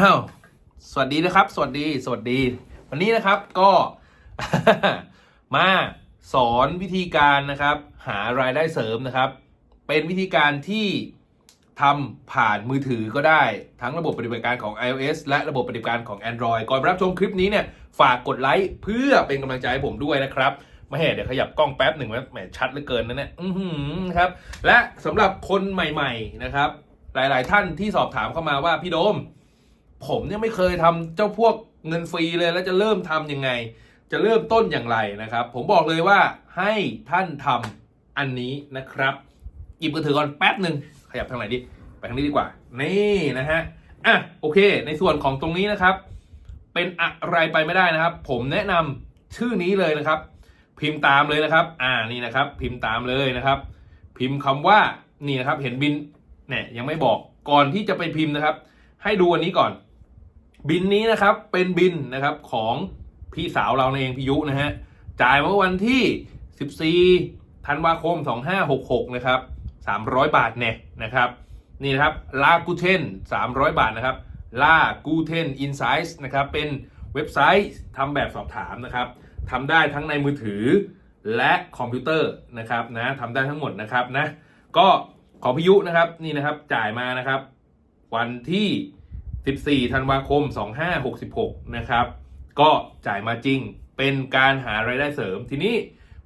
อ้าวสวัสดีนะครับ สวัสดีสวัสดี วันนี้นะครับก็ มาสอนวิธีการนะครับ หารายได้เสริมนะครับ เป็นวิธีการที่ทำผ่านมือถือก็ได้ ทั้งระบบปฏิบัติการของ iOS และระบบปฏิบัติการของ Android ก่อนรับชมคลิปนี้เนี่ยฝากกดไลค์เพื่อเป็นกำลังใจให้ผมด้วยนะครับม่เห็เดี๋ยวขยับกล้องแป๊บหนึ่งนะแหมชัดเหลือเกินนะเนี่ยอือหือครับ และสำหรับคนใหม่ ๆนะครับ หลาย ๆ ท่านที่สอบถามเข้ามาว่าพี่โดม ผมเนี่ยไม่เคยทำเจ้าพวกเงินฟรีเลยแล้วจะเริ่มทำยังไง จะเริ่มต้นอย่างไรนะครับ ผมบอกเลยว่าให้ท่านทำอันนี้นะครับหยิบมือถือก่อนแป๊บหนึ่งขยับทางไหนดีไปทางนี้ดีกว่า นี่นะฮะอะโอเค ในส่วนของตรงนี้นะครับ เป็นอะไรไปไม่ได้นะครับ ผมแนะนำชื่อนี้เลยนะครับ พิมพ์ตามเลยนะครับ อ่านี่นะครับ พิมพ์ตามเลยนะครับ พิมพ์คำว่านี่นะครับ เห็นบินเนี่ยยังไม่บอกก่อนที่จะไปพิมพ์นะครับ ให้ดูอันนี้ก่อน บินนี้นะครับเป็นบินนะครับของพี่สาวเราเองพิยุนะฮะจ่ายเมื่อวันที่ 14 ธันวาคม 2566 นะครับ 300 บาทเนี่ยนะครับ นี่นะครับลากูเทน300 บาทนะครับลากูเทนอินไซส์นะครับ เป็นเว็บไซต์ทำแบบสอบถามนะครับทำได้ทั้งในมือถือและคอมพิวเตอร์นะครับนะทำได้ทั้งหมดนะครับนะก็ของพิยุนะครับนี่นะครับจ่ายมานะครับ วันที่ 14ธันวาคม 2566 นะครับ ก็จ่ายมาจริงเป็นการหารายได้เสริม ทีนี้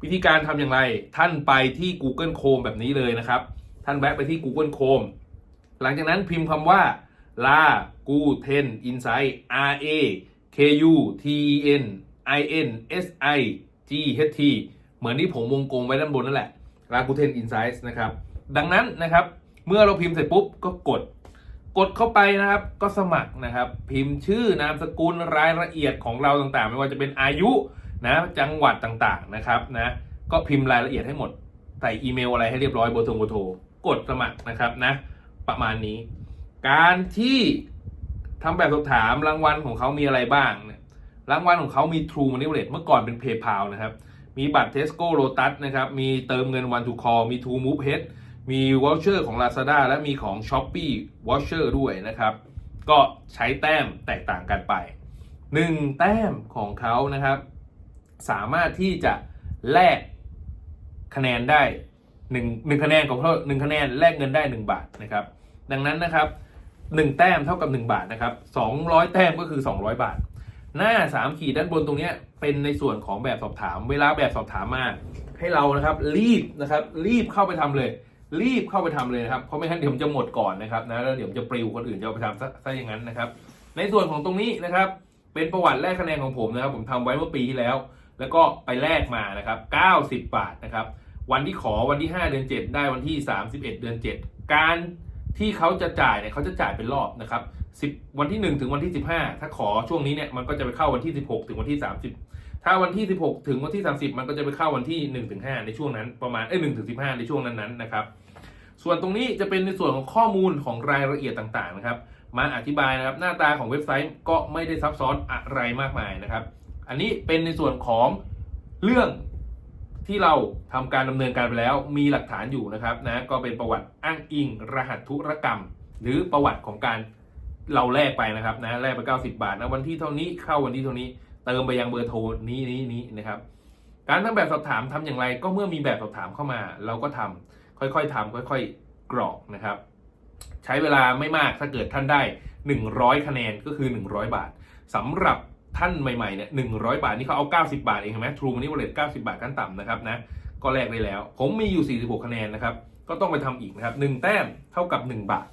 วิธีการทำอย่างไรท่านไปที่ Google Chrome แบบนี้เลยนะครับ ท่านแวะไปที่ Google Chrome หลังจากนั้นพิมพ์คำว่า la gu ten insight r a k u t e n i n s i g h t เหมือนที่ผมวงกลมไว้ด้านบนนั่นแหละ la gu ten i n s i g h t นะครับ ดังนั้นนะครับ เมื่อเราพิมพ์เสร็จปุ๊บก็กด กดเข้าไปนะครับก็สมัครนะครับ พิมพ์ชื่อนามสกุลรายละเอียดของเราต่างๆ ไม่ว่าจะเป็นอายุนะจังหวัดต่างๆนะครับนะก็พิมพ์รายละเอียดให้หมด ใส่อีเมลอะไรให้เรียบร้อยเบอร์โทรเบอร์โทรกดสมัครนะครับนะประมาณนี้ การที่ทำแบบสอบถามรางวัลของเขามีอะไรบ้างเนี่ยรางวัลของเขามี True Money Wallet เมื่อก่อนเป็น PayPal นะครับมีบัตร Tesco Lotus นะครับมีเติมเงิน One to Call มี True Move Head มี Voucher ของ Lazada และมีของ Shopee Voucher ด้วยนะครับ ก็ใช้แต้มแตกต่างกันไป 1 แต้มของเขานะครับ สามารถที่จะแลกคะแนนได้1 1คะแนนของเขา1คะแนนแลกเงินได้ 1 บาทนะครับ ดังนั้นนะครับ 1 แต้มเท่ากับ 1 บาทนะครับ 200 แต้มก็คือ 200 บาท หน้า 3 ขีดด้านบนตรงนี้เป็นในส่วนของแบบสอบถาม เวลาแบบสอบถามมาให้เรานะครับรีบนะครับรีบเข้าไปทำเลย รีบเข้าไปทำเลยนะครับเพราะไม่งั้นเดี๋ยวจะหมดก่อนนะครับนะแล้วเดี๋ยวจะปลิวคนอื่นจะเอาไปทำซะซะอย่างนั้นนะครับ ในส่วนของตรงนี้นะครับ เป็นประวัติแลกคะแนนของผมนะครับ ผมทำไว้เมื่อปีที่แล้ว แล้วก็ไปแลกมานะครับ90 บาทนะครับ วันที่ขอวันที่ 5 เดือน 7 ได้วันที่ 31 เดือน 7 การที่เขาจะจ่ายเนี่ยเขาจะจ่ายเป็นรอบนะครับ10วันที่ 1 ถึงวันที่ 15 ถ้าขอช่วงนี้เนี่ยมันก็จะไปเข้าวันที่ 16 ถึงวันที่ 30 ถ้าวันที่ 16 ถึงวันที่ 30 มันก็จะไปเข้าวันที่1ถึง5ในช่วงนั้นประมาณเอ้ย1ถึง15 ในช่วงนั้นๆนะครับส่วนตรงนี้จะเป็นในส่วนของข้อมูลของรายละเอียดต่างๆนะครับ มาอธิบายนะครับหน้าตาของเว็บไซต์ก็ไม่ได้ซับซ้อนอะไรมากมายนะครับ อันนี้เป็นในส่วนของเรื่องที่เราทำการดำเนินการไปแล้วมีหลักฐานอยู่นะครับนะก็เป็นประวัติอ้างอิง รหัสธุรกรรม หรือประวัติของการเราแลกไปนะครับนะแลกไป 90 บาทนะวันที่เท่านี้เข้าวันที่เท่านี้ เติมไปยังเบอร์โทรนี้นี้นี้นะครับ การทำแบบสอบถามทำอย่างไร ก็เมื่อมีแบบสอบถามเข้ามา เราก็ทำค่อยๆทำค่อยๆกรอกนะครับ ใช้เวลาไม่มากถ้าเกิดท่านได้ 100 คะแนนก็คือ 100 บาทสำหรับท่านใหม่ๆเนี่ย100บาทนี่เขาเอา 90 บาทเองเห็นไหม True Money Wallet 90บาทขั้นต่ำนะครับนะก็แลกได้แล้ว ผมมีอยู่ 46 คะแนนนะครับก็ต้องไปทำอีกนะครับ1แต้มเท่ากับ 1 บาท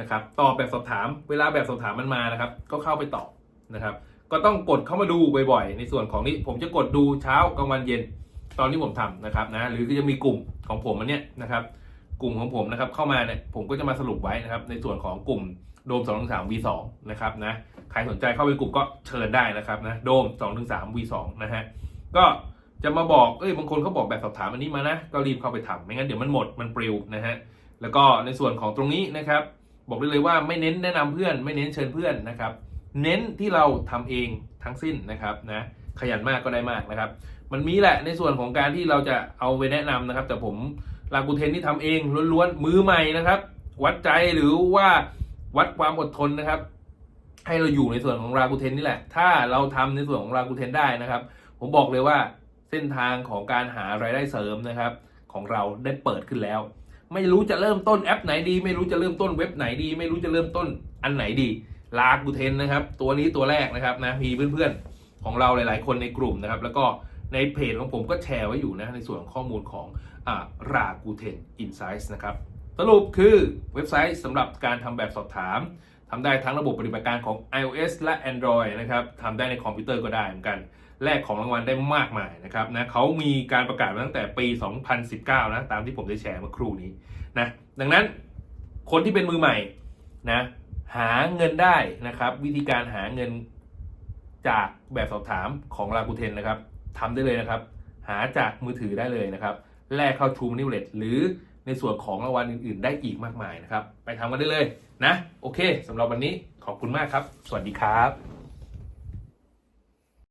นะครับตอบแบบสอบถาม เวลาแบบสอบถามมันมานะครับ ก็เข้าไปตอบนะครับ ก็ต้องกดเข้ามาดูบ่อยๆ ในส่วนของนี้ผมจะกดดูเช้ากลางวันเย็น ตอนที่ผมทำนะครับนะหรือจะมีกลุ่มของผมอันเนี้ยนะครับกลุ่มของผมนะครับเข้ามาเนี่ยผมก็จะมาสรุปไว้นะครับในส่วนของกลุ่มโดม2 3 V2 นะครับนะใครสนใจเข้าไปกลุ่มก็เชิญได้นะครับนะโดม2 3 V2 นะฮะก็จะมาบอกเอ้ยบางคนเขาบอกแบบสอบถามอันนี้มานะก็รีบเข้าไปทำไม่งั้นเดี๋ยวมันหมดมันปลิวนะฮะแล้วก็ในส่วนของตรงนี้นะครับ บอกได้เลยว่าไม่เน้นแนะนำเพื่อน ไม่เน้นเชิญเพื่อนนะครับ เน้นที่เราทำเองทั้งสิ้นนะครับนะขยันมากก็ได้มากนะครับ มันมีแหละในส่วนของการที่เราจะเอาไปแนะนำนะครับ แต่ผมลากูเทนที่ทำเองล้วนๆมือใหม่นะครับ วัดใจหรือว่าวัดความอดทนนะครับ ให้เราอยู่ในส่วนของรากูเทนนี่แหละ ถ้าเราทำในส่วนของรากูเทนได้นะครับ ผมบอกเลยว่าเส้นทางของการหารายได้เสริมนะครับ ของเราได้เปิดขึ้นแล้ว ไม่รู้จะเริ่มต้นแอปไหนดี ไม่รู้จะเริ่มต้นเว็บไหนดี ไม่รู้จะเริ่มต้นอันไหนดี ลากูเทนนะครับ ตัวนี้ตัวแรกนะครับนะมีเพื่อนๆของเราหลาย ๆ คนในกลุ่มนะครับ แล้วก็ในเพจของผมก็แชร์ไว้อยู่นะในส่วนของข้อมูลของอ่ารากูเทนอินไซส์นะครับ สรุปคือเว็บไซต์สำหรับการทำแบบสอบถามทำได้ทั้งระบบปฏิบัติการของ iOS และ Android นะครับทำได้ในคอมพิวเตอร์ก็ได้เหมือนกัน แลกของรางวัลได้มากมายนะครับนะเขามีการประกาศมาตั้งแต่ปี 2019 นะ ตามที่ผมได้แชร์เมื่อครู่นี้นะ ดังนั้นคนที่เป็นมือใหม่นะ หาเงินได้นะครับ วิธีการหาเงินจากแบบสอบถามของรากูเทนนะครับทำได้เลยนะครับ หาจากมือถือได้เลยนะครับแลกเข้าทูมนิวเลตหรือในส่วนของรางวัลอื่น ๆ ได้อีกมากมายนะครับ ไปทำกันได้เลยนะ โอเคสำหรับวันนี้ขอบคุณมากครับ สวัสดีครับ